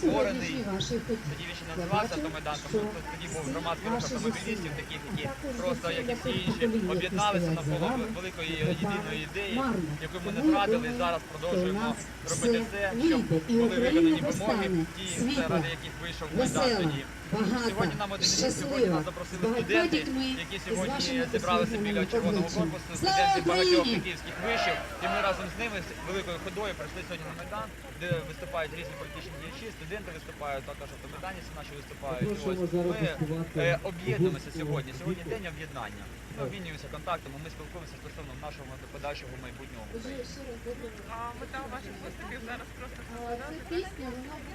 Сьогоднішній вашій ході. Тоді він ще називався що тому що тоді був громадський рух автомобілістів, таких, які просто, як і всі інші, об'єдналися навколо великої єдиної ідеї, яку ми не зрадили і зараз продовжуємо робити все все, щоб були виконані вимоги, ті, заради яких вийшов Майдан тоді. Сьогодні нам один сьогодні нас запросили студенти, які сьогодні зібралися біля червоного корпусу, студенти багатьох київських вишів. І ми разом з ними з великою ходою прийшли сьогодні на Майдан, де виступають різні політичні діячі, студенти виступають, також автомайданівці наші виступають. Ось ми е, об'єднуємося сьогодні. Сьогодні день об'єднання. Ми обмінюємося контактами, ми спілкуємося стосовно нашого подальшого майбутнього. А мета ваших виступів зараз просто вона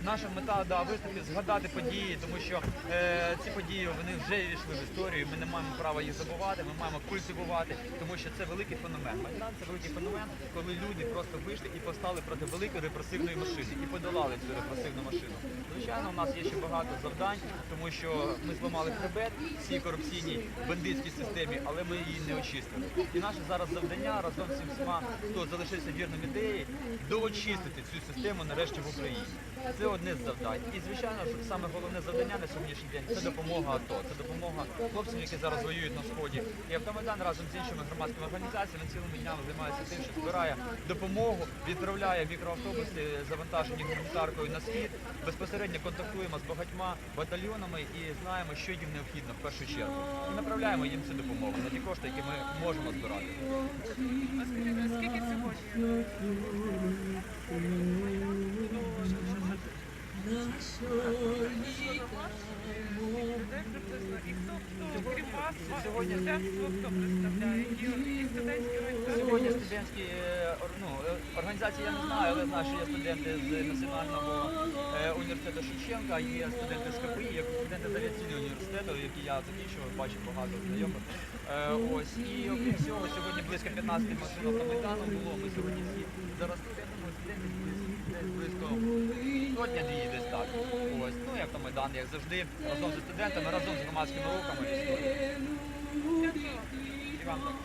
Наша мета да, виступів згадати події, тому що е, ці події вони вже війшли в історію. Ми не маємо права їх забувати, ми маємо культивувати, тому що це великий феномен. Майдан це великий феномен, коли люди просто вийшли і постали проти великої репресивної машини і подолали цю репресивну машину. Звичайно, у нас є ще багато завдань, тому що ми зламали хребет цій корупційній бандитській системі, але ми її не очистили. І наше зараз завдання разом з всіма, хто залишився вірним ідеї, доочистити цю систему нарешті в Україні. Це одне з завдань. І звичайно, що саме головне завдання на сьогоднішній день це допомога АТО, це допомога хлопцям, які зараз воюють на сході. І автомайдан разом з іншими громадськими організаціями цілими днями займається тим, що збирає допомогу, відправляє мікроавтобуси, завантажені гуманітаркою на схід. Безпосередньо контактуємо з багатьма батальйонами і знаємо, що їм необхідно в першу чергу. І направляємо їм цю допомогу на ті кошти, які ми можемо збирати. А сьогодні? Сьогодні- і студентські? Е, ну, е, організації я не знаю, але знаю, що є студенти з Національного е, університету Шевченка, є студенти з КПІ, є студенти з авіаційного університету, які я закінчував, бачив багато знайомих. Е, ось. І окрім цього, сьогодні близько 15 машин автомайдану було. Ми сьогодні всі зараз думаю, студентів десь- близько сотня-дві десь так. Ось. Ну, як автомайдан, як завжди, разом зі студентами, разом з громадськими. Дякую. І вам так.